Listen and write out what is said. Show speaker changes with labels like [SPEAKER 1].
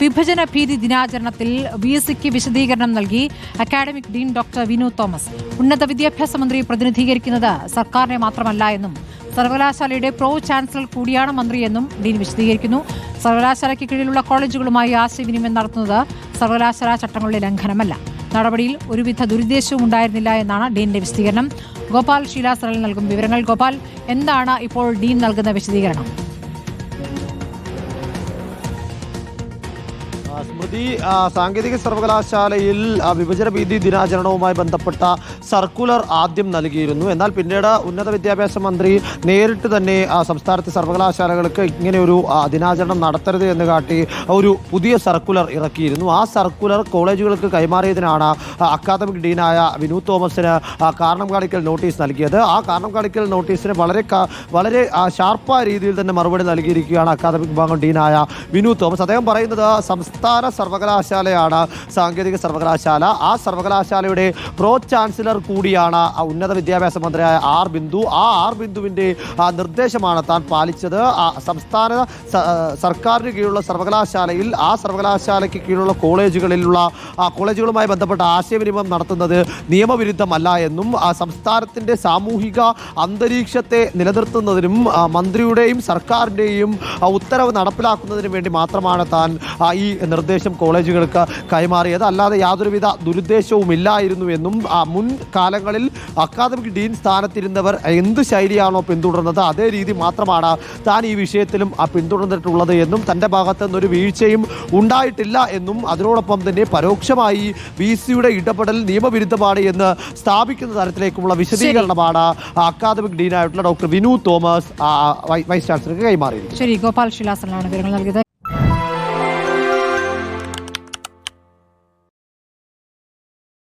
[SPEAKER 1] വിഭജന ഭീതി ദിനാചരണത്തിൽ V S സിക്ക് വിശദീകരണം നൽകി academic dean doctor Vinu Thomas. ഉന്നത വിദ്യാഭ്യാസ മന്ത്രി പ്രതിനിധീകരിക്കുന്നത് സർക്കാരിനെ മാത്രമല്ല എന്നും സർവകലാശാലയുടെ പ്രോ ചാൻസലർ കൂടിയാണ് മന്ത്രിയെന്നും ഡീൻ വിശദീകരിക്കുന്നു. സർവകലാശാലയ്ക്ക് കീഴിലുള്ള കോളേജുകളുമായി ആശയവിനിമയം നടത്തുന്നത് സർവകലാശാല ചട്ടങ്ങളുടെ ലംഘനമല്ല. നടപടിയിൽ ഒരുവിധ ദുരുദ്ദേശവും ഉണ്ടായിരുന്നില്ല എന്നാണ് ഡീന്റെ വിശദീകരണം. ഗോപാൽ ശീലാസറൽ നൽകും വിവരങ്ങൾ. ഗോപാൽ എന്താണ് ഇപ്പോൾ ഡീൻ നൽകുന്ന വിശദീകരണം?
[SPEAKER 2] സ്മൃതി സാങ്കേതിക സർവകലാശാലയിൽ വിഭജന ഭീതി ദിനാചരണവുമായി ബന്ധപ്പെട്ട സർക്കുലർ ആദ്യം നൽകിയിരുന്നു. എന്നാൽ പിന്നീട് ഉന്നത വിദ്യാഭ്യാസ മന്ത്രി നേരിട്ട് തന്നെ സംസ്ഥാനത്തെ സർവകലാശാലകൾക്ക് ഇങ്ങനെ ഒരു ദിനാചരണം നടത്തരുത് എന്ന് കാട്ടി ഒരു പുതിയ സർക്കുലർ ഇറക്കിയിരുന്നു. ആ സർക്കുലർ കോളേജുകൾക്ക് കൈമാറിയതിനാണ് അക്കാദമിക് ഡീനായ വിനു തോമസിന് കാരണം കാണിക്കൽ നോട്ടീസ് നൽകിയത്. ആ കാരണം കാണിക്കൽ നോട്ടീസിന് വളരെ വളരെ ഷാർപ്പായ രീതിയിൽ തന്നെ മറുപടി നൽകിയിരിക്കുകയാണ് അക്കാദമിക് വിഭാഗം ഡീനായ വിനു തോമസ്. അദ്ദേഹം പറയുന്നത് സംസ്ഥാന സർവകലാശാലയാണ് സാങ്കേതിക സർവകലാശാല. ആ സർവകലാശാലയുടെ പ്രോ ചാൻസലർ കൂടിയാണ് ഉന്നത വിദ്യാഭ്യാസ മന്ത്രിയായ ആർ ബിന്ദു. ആ ആർ ബിന്ദുവിന്റെ നിർദ്ദേശമാണ് താൻ പാലിച്ചത്. സംസ്ഥാന സർക്കാരിന് കീഴിലുള്ള സർവകലാശാലയിൽ ആ സർവകലാശാലയ്ക്ക് കീഴിലുള്ള കോളേജുകളിലുള്ള കോളേജുകളുമായി ബന്ധപ്പെട്ട ആശയവിനിമയം നടത്തുന്നത് നിയമവിരുദ്ധമല്ല എന്നും സംസ്ഥാനത്തിന്റെ സാമൂഹിക അന്തരീക്ഷത്തെ നിലനിർത്തുന്നതിനും മന്ത്രിയുടെയും സർക്കാരിന്റെയും ഉത്തരവ് നടപ്പിലാക്കുന്നതിനും വേണ്ടി മാത്രമാണ് താൻ ഈ നിർദ്ദേശം കോളേജുകൾക്ക് കൈമാറിയത്. അല്ലാതെ യാതൊരുവിധ ദുരുദ്ദേശവും ഇല്ലായിരുന്നു എന്നും ആ, മുൻ കാലങ്ങളിൽ അക്കാദമിക് ഡീൻ സ്ഥാനത്തിരുന്നവർ എന്ത് ശൈലിയാണോ പിന്തുടർന്നത് അതേ രീതി മാത്രമാണ് താൻ ഈ വിഷയത്തിലും പിന്തുടർന്നിട്ടുള്ളത് എന്നും തന്റെ ഭാഗത്ത് നിന്നൊരു വീഴ്ചയും ഉണ്ടായിട്ടില്ല എന്നും അതിനോടൊപ്പം തന്നെ പരോക്ഷമായി വി സിയുടെ ഇടപെടൽ നിയമവിരുദ്ധമാണ് എന്ന് സ്ഥാപിക്കുന്ന തരത്തിലേക്കുള്ള വിശദീകരണമാണ് അക്കാദമിക് ഡീനായിട്ടുള്ള ഡോക്ടർ വിനു തോമസ് വൈസ് ചാൻസലർക്ക് കൈമാറിയത്
[SPEAKER 1] ശരി ഗോപാൽ ശിലാസനാണ് വിവരങ്ങൾ നൽകിയത്.